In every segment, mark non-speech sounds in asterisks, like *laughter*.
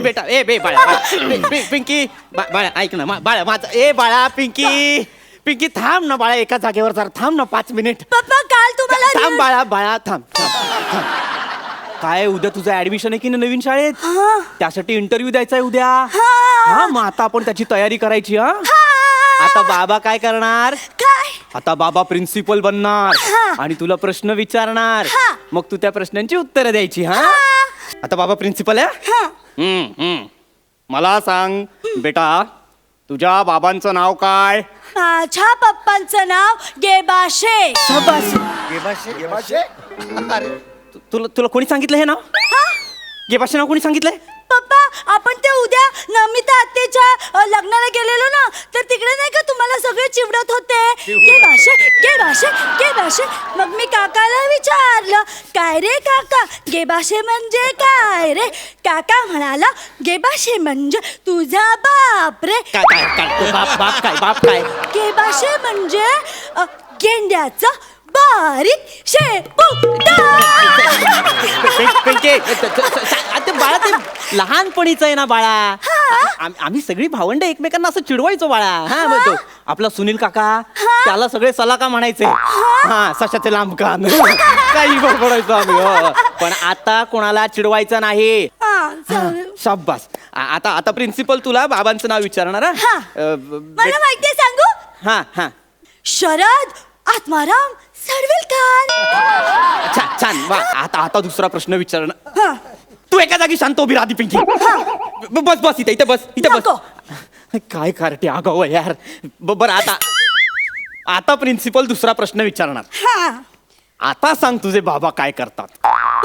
पिंकी बेटा. ए बे बाळा पिंकी. बाळा ऐक ना बाळा माझा ए बाळा पिंकी. पिंकी थांब ना बाळा एका जागेवर जरा. थांब ना पाच मिनिट. पप्पा काल तुम्हाला थांब बाळा बाळा थांब थांब, थांब. काय उद्या तुझं ऍडमिशन आहे की नाही नवीन शाळेत? हा. त्यासाठी इंटरव्ह्यू द्यायचा आहे उद्या. हा. हा मग आता आपण त्याची तयारी करायची हा? आता बाबा काय करणार? काय? आता बाबा प्रिन्सिपल बनणार हा. आणि तुला प्रश्न विचारणार. हा. मग तू त्या प्रश्नांची उत्तरं द्यायची हा. आता बाबा प्रिन्सिपल आहे? हा. हम्म, हम्म. मला सांग बेटा तुझ्या बाबांचं नाव काय? माझ्या पप्पांचं नाव गेबाशे. तु- तुला तुला कोणी सांगितलं हे नाव? गेबाचे नाव कोणी सांगितलंय? पप्पा आपण ते उद्या नमिता आत्याच्या अ, लग्नाला गेलेलो ना तर तिकडे नाही का तुम्हाला सगळे चिवडत होते के भाषे के भाषे के भाषे मग मी काकाला विचारलं काय रे काका गे भाषे म्हणजे काय रे काका म्हणाला गे भाषे म्हणजे तुझा बाप रे काय काय काय तो बाप बाप काय बाप काय गे भाषे म्हणजे अ, गेंड्याचा बारीक शेपूट पिंके बाळा ते लहानपणीच आहे ना बाळा. आम- आम्ही सगळी भावंड एकमेकांना असं चिडवायचो बाळा. हा म्हणतो आपला सुनील काका त्याला सगळे सलाका म्हणायचे. हा. सशाचे लांब कान *laughs* काही बडबडायचो आम्ही हो. पण आता कोणाला चिडवायचं नाही. हा, चालेल. शाब्बास आ- आता आता प्रिन्सिपल तुला बाबांचं नाव विचारणार हा? हा. अ, ब- मला माहितीये सांगू? हा हा. शरद आत्माराम सडविलकर छान छान. वा आता आता दुसरा प्रश्न विचारणार. हा. तू एका जागी शांत उभी राहती पिंकी. ब- बस बस इथे इथे बस इथे. बस. काय कार्टे आगाव यार. ब- बरं आता. आता प्रिन्सिपल दुसरा प्रश्न विचारणार. हा. आता सांग तुझे बाबा काय करतात.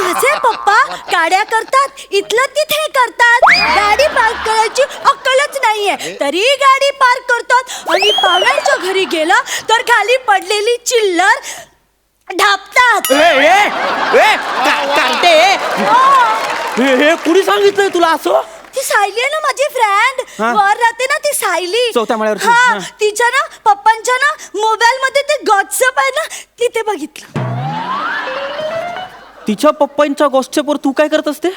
माझे पप्पा गाड्या करतात इथलं तिथे करतात. गाडी पार्क करायची अक्कलच नाहीये. तरी गाडी पार्क करतात आणि पाहुण्यांच्या घरी गेला तर खाली पडलेली चिल्लर ढापतात. ए, ए, ए, का- कार्टे हे. हे कुणी सांगितलंय तुला असं? ती सायली आहे ना माझी फ्रेंड हा? वर राहते ना ती सायली. चौथ्या माळ्यावरची, हा हा. तिच्या ना पप्पांच्या ना मोबाईल मध्ये ते गॉट्सअप आहे ना तिथे बघितलं. तिच्या पप्पांच्या गोष्टीवर तू काय करत असते?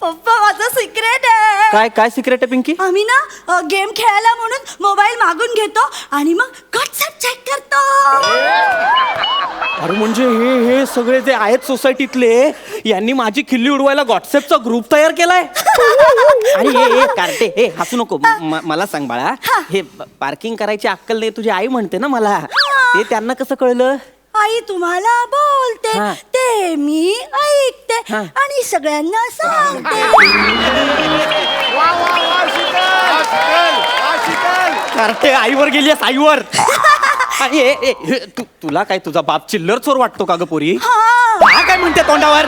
पप्पा माझं सिक्रेट आहे. काय काय सिक्रेट आहे पिंकी? आम्ही ना गेम खेळायला म्हणून मोबाईल मागून घेतो आणि मग व्हॉट्सअप चेक करतो. अरे म्हणजे हे हे सगळे जे आहेत सोसायटीतले यांनी माझी खिल्ली उडवायला व्हॉट्सअपचा ग्रुप तयार केलाय. आणि हे हे *laughs* कार्टे हे हसू नको. म- मला सांग बाळा. हे. पार्किंग करायची अक्कल नाही तुझी आई म्हणते ना मला. ते त्यांना कसं कळलं? आई तुम्हाला बोलते हा. ते मी ऐकते हा. आणि सगळ्यांना सांगते. कार्टे आईवर गेली आईवर. *laughs* हे- हे- हे, तू- तुला काय तुझा बाप चिल्लर चोर वाटतो का ग पोरी? हा. हा काय म्हणते तोंडावर?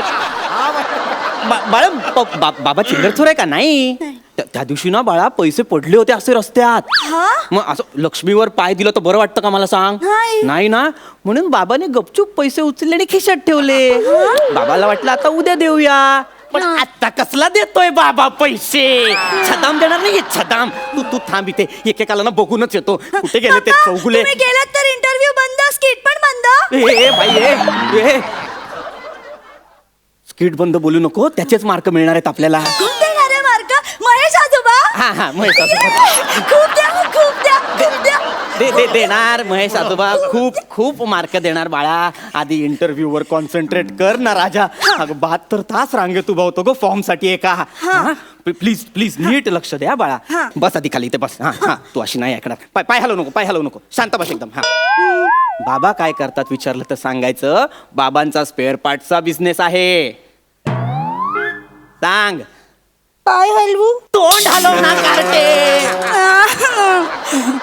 बा- बाळा ब- बा- बाबा चिल्लर चोर आहे का? नाही. त्या त्या दिवशी ना बाळा पैसे पडले होते असे रस्त्यात. हा? मग असं लक्ष्मीवर पाय दिलं तर बरं वाटतं का मला सांग? नाही. नाही ना? म्हणून बाबाने गपचूप पैसे उचलले आणि खिशात ठेवले. बाबाला वाटलं आता उद्या देऊया. पण आता कसला देतोय बाबा पैसे? छदाम देणार नाही छदाम. तू तू थांब इथे. एकेकाला ना बघूनच येतो. कुठे गेले ते पप्पा, चौगुले? तुम्ही गेलात तर इंटरव्ह्यू बंद स्किट पण बंद. ए, ए, बाई ए, ए. स्किट बंद बोलू नको त्याचेच मार्क मिळणार आहेत आपल्याला. देणार मार्क महेश आजोबा. हा हा महेश आजोबा. खूप दे दे देणार महेश आजोबा. खूप खूप मार्क देणार बाळा. आधी इंटरव्ह्यू वर कॉन्सन्ट्रेट कर ना राजा. अगं बहात्तर तास रांगेत उभा होतो ग फॉर्मसाठी एका प्लीज प्लीज नीट लक्ष द्या बाळा. हा. बस आधी खाली इथे बस. हा हा. तू अशी नाही ऐकणार. पाय पाय हलवू नको पाय हलवू नको. शांत बस एकदम. हा. बाबा काय करतात विचारलं तर सांगायचं? बाबांचा स्पेअर पार्टचा बिझनेस आहे. सांग. पाय हलवू? तोंड हलव ना कार्टे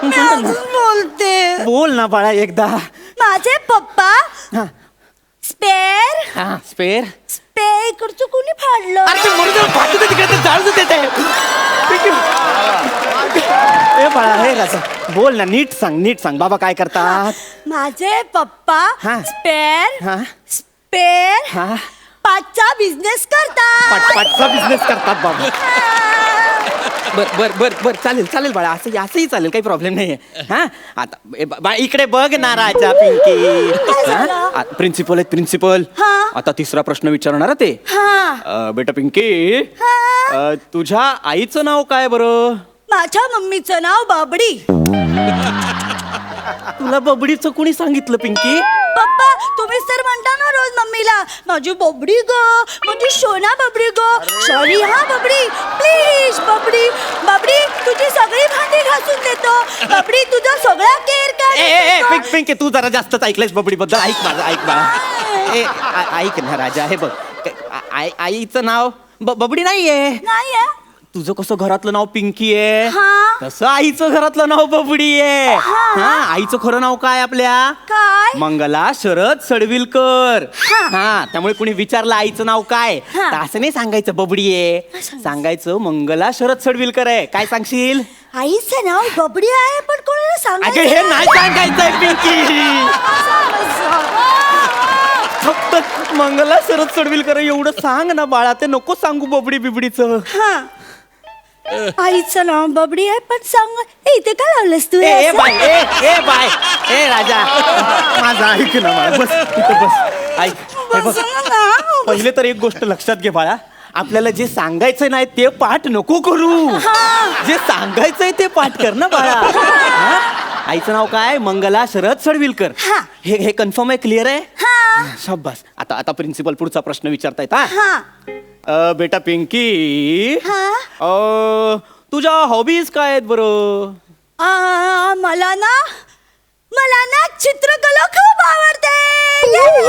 मी अजून बोलते. बोल ना बाळा एकदा. माझे पप्पा हा. स्पेअर. हा स्पेअर? स्पे इकडचं कोणी फाडलं? अरे ते मरू दे, फाटू दे तिकडे ते जाळू दे ते. ए बाळा हे राजा बोल ना नीट सांग नीट सांग. बाबा काय करतात? माझे पप्पा हा. स्पेअर. हा. स्पेअर. हा. पाचचा बिझनेस करतात. पाटपाटचा बिझनेस करतात बाबा. बर बर बर बर चालेल चालेल बाळा असं असंही चालेल काही प्रॉब्लेम नाही हा? आता ए, बा- इकडे बघ ना राजा पिंकी? प्रिन्सिपल आहेत प्रिन्सिपल हा. आता तिसरा प्रश्न विचारणार ते. हा. अ, बेटा पिंकी हा. अ, तुझ्या आईचं नाव काय बरं? माझ्या मम्मीचं नाव बाबडी. तुला बबडीचं कुणी सांगितलं पिंकी? पप्पा तुम्हीच तर म्हणता ना रोज मम्मीला माझी बबडी ग माझी सोना बबडी ग सॉरी हा बबडी प्लीज बबडी बबडी तुझी सगळी भांडी घासून देतो बबडी तुझा सगळा केअर ए, ए, ए, कर पिंक पिंकी तू जरा जास्तच ऐकलंयस बबडी बद्दल ऐक माझं ऐक बाळा ए आ- ऐक ना राजा हे बघ आ- आई- आईचं नाव ब- बबडी नाहीये. नाही आहे. तुझं कसं घरातलं नाव पिंकी आहे? हा. तसं आईचं घरातलं नाव बबडी आहे. हा. आईचं खरं नाव काय आपल्या? काय? मंगला शरद सडविलकर. हा. त्यामुळे कुणी विचारलं आईचं नाव काय? हा. तर असं नाही सांगायचं बबडी आहे. सांगायचं? मंगला शरद सडविलकर आहे. काय सांगशील? आईचं नाव बबडी आहे पण कोणाला अगं हे सांगायचं नाही सांगायचंय पिंकी. फक्त मंगला शरद सडविलकर एवढं सांग ना बाळा ते नको सांगू बबडी बिबडीचं हा. आईचं नाव बबडी आहे पण सांग ए, इथे काय लावलंस तू? ए हे ए असं? बाय ए ए बाय ए राजा. माझा ऐक ना बाळा बस इथं बस. ऐक हे बघ. बस ना. पहिले तर एक गोष्ट लक्षात घे बाळा. आपल्याला जे सांगायचं नाही ते पाठ नको करू. जे सांगायचंय ते पाठ कर ना बाळा. हा? आईचं नाव काय? मंगला शरद सडविलकर. हा. हे हे कन्फर्म आहे क्लिअर आहे? हा. शाबास. आता आता प्रिन्सिपल पुढचा प्रश्न विचारतायत हा? हा. अ, बेटा पिंकी। हा? अ, तुझ्या हॉबीज काय आहेत बरं? आ, मला ना मला ना चित्रकला खूप आवडते.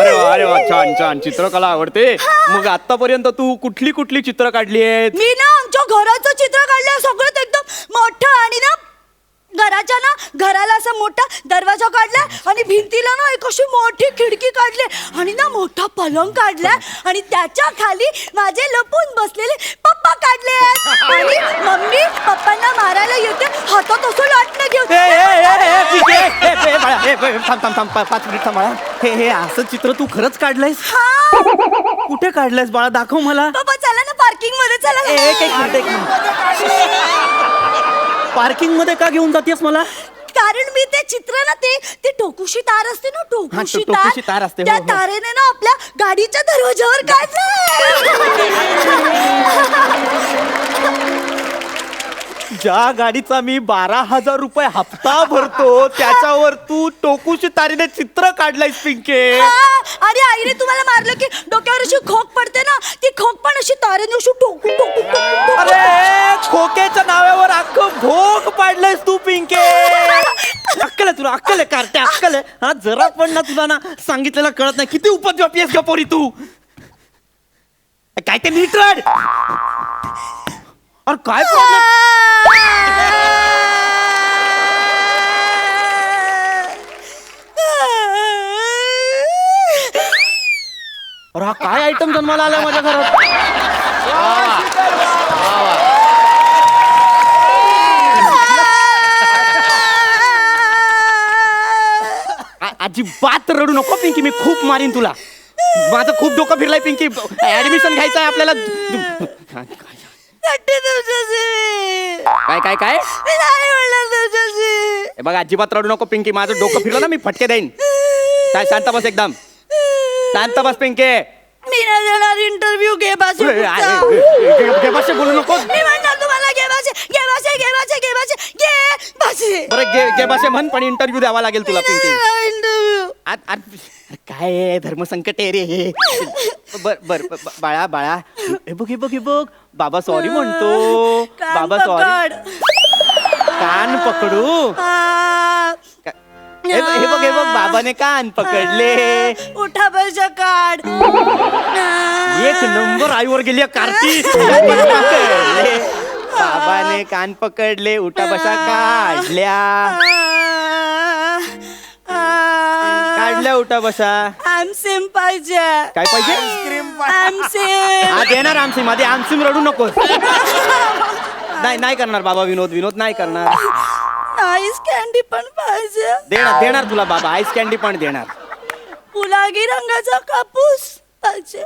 अरे वा अरे वा छान छान. चित्रकला आवडते. मग आतापर्यंत तू कुठली कुठली चित्र काढली आहेत? मी ना आमच्या घराचं चित्र काढलं सगळं एकदम मोठं आणि ना घराच्या ना घराला असा मोठा दरवाजा काढलाय आणि भिंतीला ना एक अशी मोठी खिडकी काढली आणि ना मोठा पलंग काढलाय आणि त्याच्याखाली माझे लपून बसलेले पप्पा काढले. आणि मम्मी पप्पांना मारायला येते हातात असं लाटणं घेऊन थांब थांब थांब पाच मिनिट थांब बाळा हे हे असं चित्र तू खरंच काढलंयस हा कुठे काढलंयस बाळा दाखव मला पप्पा चला ना पार्किंगमध्ये चला एक एक मिनिट एक मिनिट पार्किंगमध्ये का घेऊन जातेस मला कारण मी ते चित्र ना ते ते टोकुशी तार असते ना टोकुशी हा, टोकुशी तार असते, हो, त्या हो. तारेने ना आपल्या गाडीच्या दरवाजावर काढलं *laughs* *laughs* ज्या गाडीचा मी बारा हजार रुपये हप्ता भरतो त्याच्यावर तू टोकूशी तारीने चित्र काढलंयस पिंके. आणि आईने तुम्हाला मारलं की डोक्यावर अशी खोक पडते ना ती खोक पण अशी तारेने अशी टोकू टोकू टोकू टोकू. अरे खोक्याच्या नावावर अख्खं भोग पाडलंयस तू पिंके. अक्कल आहे तुला अक्कल आहे कार्टे अक्कल आहे. हा जरा पण ना तुला ना सांगितलेलं कळत नाही. किती उपद्व्यापी आहेस का पोरी तू? काय ते नीट रड. अरे काय प्रॉब्लेम अरे हा काय आयटम जन्माला आलाय माझ्या घरात? आ- अजिबात रडू नको पिंकी मी खूप मारीन तुला. माझं खूप डोकं फिरलंय पिंकी. ऍडमिशन घ्यायचं आहे आपल्याला. तुमच्याशी. काय काय काय? मी नाही म्हणणार तुमच्याशी. हे बघा अजिबात रडू नको पिंकी माझं डोकं फिरलं ना मी फटके देईन. काय शांत बस एकदम. शांत बस पिंके. मी नाही देणार इंटरव्ह्यू घे बाजू भाषा बोलू नको. मी म्हणणार तुम्हाला बाजे घे बाजे घे बाजे बरं गे गे भाषे म्हण पण इंटरव्ह्यू द्यावा लागेल तुला पिंकी. इंटरव्ह्यू आत- आत- अरे काय धर्मसंकट आहे रे हे. बर बर ब- बाळा बाळा. हे बघ हे बघ हे बघ. बाबा सॉरी म्हणतो. बाबा सॉरी कान पकडू. हे बघ हे बघ हे बघ बाबाने कान पकडले. उठा पैसा काढ एक नंबर आईवर गेली कार्ती बाबाने कान पकडले उठा बशा काढल्या. काढल्या उठा बशा आम सिम पाहिजे. काय पाहिजे? आम सिम. हा देणार आमसी मध्ये आमसीम रडू नको *laughs* नाही नाही करणार बाबा विनोद. विनोद नाही करणार. आईस कॅन्डी पण पाहिजे. देणार देणार तुला बाबा आईस कॅन्डी पण देणार. गुलाबी रंगाचा कापूस पाहिजे.